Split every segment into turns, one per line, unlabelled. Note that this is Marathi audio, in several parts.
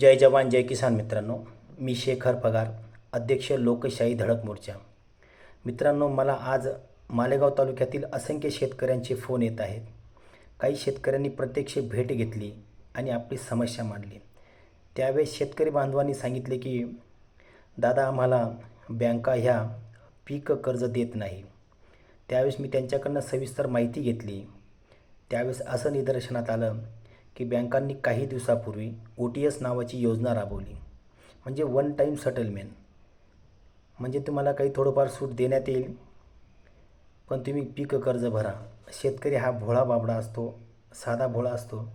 जय जवान जय किसान मित्रांनो. मी शेखर पगार अध्यक्ष लोकशाही धडक मोर्चा. मित्रांनो मला आज मालेगाव तालुक्यातील असंख्य शेतकऱ्यांचे फोन येत आहेत. काही शेतकऱ्यांनी प्रत्यक्ष भेट घेतली आणि आपली समस्या मांडली. त्यावेळेस शेतकरी बांधवांनी सांगितले की दादा आम्हाला बँका ह्या पीक कर्ज देत नाही. त्यावेळेस मी त्यांच्याकडनं सविस्तर माहिती घेतली. त्यावेळेस असं निदर्शनात आलं की बँकांनी काही दिवसापूर्वी ओ टी एस नावाची योजना राबवली. म्हणजे वन टाईम सेटलमेंट म्हणजे तुम्हाला काही थोडंफार सूट देण्यात येईल. पण तुम्ही पीक कर्ज भरा. शेतकरी हा भोळा बाबडा असतो साधा भोळा असतो.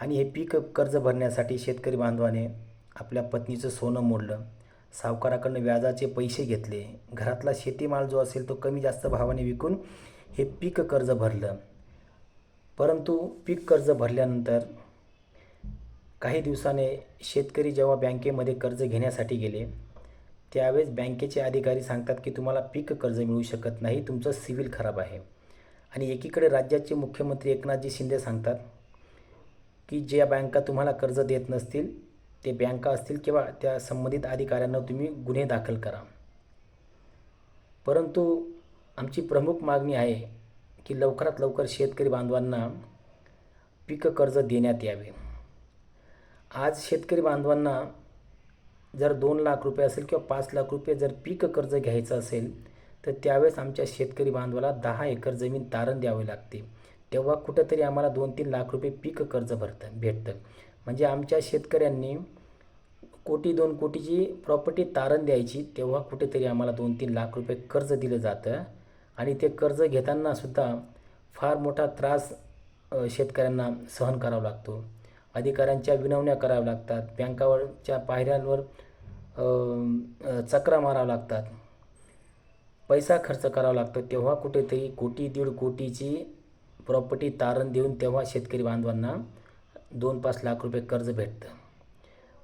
आणि हे पीक कर्ज भरण्यासाठी शेतकरी बांधवाने आपल्या पत्नीचं सोनं मोडलं. सावकाराकडनं व्याजाचे पैसे घेतले. घरातला शेतीमाल जो असेल तो कमी जास्त भावाने विकून हे पीक कर्ज भरलं. परंतु पीक कर्ज भरल्यानंतर काही दिवसाने शेतकरी जेव्हा बँकेमध्ये कर्ज घेण्यासाठी गेले त्यावेळेस बँकेचे अधिकारी सांगतात की तुम्हाला पीक कर्ज मिळू शकत नाही तुमचं सिव्हिल खराब आहे. आणि एकीकडे राज्याचे मुख्यमंत्री एकनाथजी शिंदे सांगतात की ज्या बँका तुम्हाला कर्ज देत नसतील ते बँका असतील किंवा त्या संबंधित अधिकाऱ्यांना तुम्ही गुन्हे दाखल करा. परंतु आमची प्रमुख मागणी आहे की लवकरात लवकर शेतकरी बांधवांना पीक कर्ज देण्यात यावे. आज शेतकरी बांधवांना जर दोन लाख रुपये असेल किंवा पाच लाख रुपये जर पीक कर्ज घ्यायचं असेल तर त्यावेळेस आमच्या शेतकरी बांधवाला दहा एकर जमीन तारण द्यावी लागते. तेव्हा कुठंतरी आम्हाला दोन तीन लाख रुपये पीक कर्ज भरतं भेटतं. म्हणजे आमच्या शेतकऱ्यांनी कोटी दोन कोटीची प्रॉपर्टी तारण द्यायची तेव्हा कुठेतरी आम्हाला दोन तीन लाख रुपये कर्ज दिलं जातं. आणि ते कर्ज घेताना सुद्धा फार मोठा त्रास शेतकऱ्यांना सहन करावा लागतो. अधिकाऱ्यांच्या विनवण्या कराव्या लागतात. बँकावरच्या पायऱ्यांवर चक्रा माराव्या लागतात. पैसा खर्च करावा लागतो. तेव्हा कुठेतरी कोटी दीड कोटीची प्रॉपर्टी तारण देऊन तेव्हा शेतकरी बांधवांना दोन पाच लाख रुपये कर्ज भेटतं.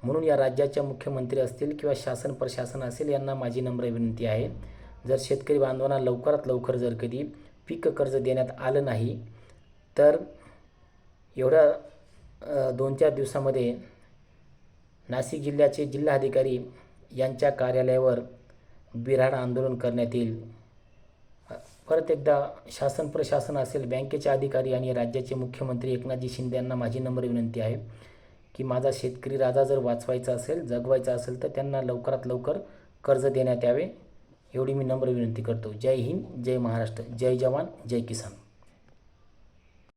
म्हणून या राज्याच्या मुख्यमंत्री असतील किंवा शासन प्रशासन असेल यांना माझी नम्र विनंती आहे. जर शेतकरी बांधवांना लवकरात लवकर जर कधी पीक कर्ज देण्यात आलं नाही तर एवढ्या दोन चार दिवसामध्ये नाशिक जिल्ह्याचे जिल्हाधिकारी यांच्या कार्यालयावर बिऱ्हाड आंदोलन करण्यात येईल. परत एकदा शासन प्रशासन असेल बँकेचे अधिकारी आणि राज्याचे मुख्यमंत्री एकनाथजी शिंदे यांना माझी नम्र विनंती आहे की माझा शेतकरी राजा जर वाचवायचा असेल जगवायचा असेल तर त्यांना लवकरात लवकर कर्ज देण्यात यावे. एवढी मी नम्र विनंती करतो. जय हिंद जय महाराष्ट्र जय जवान जय किसान.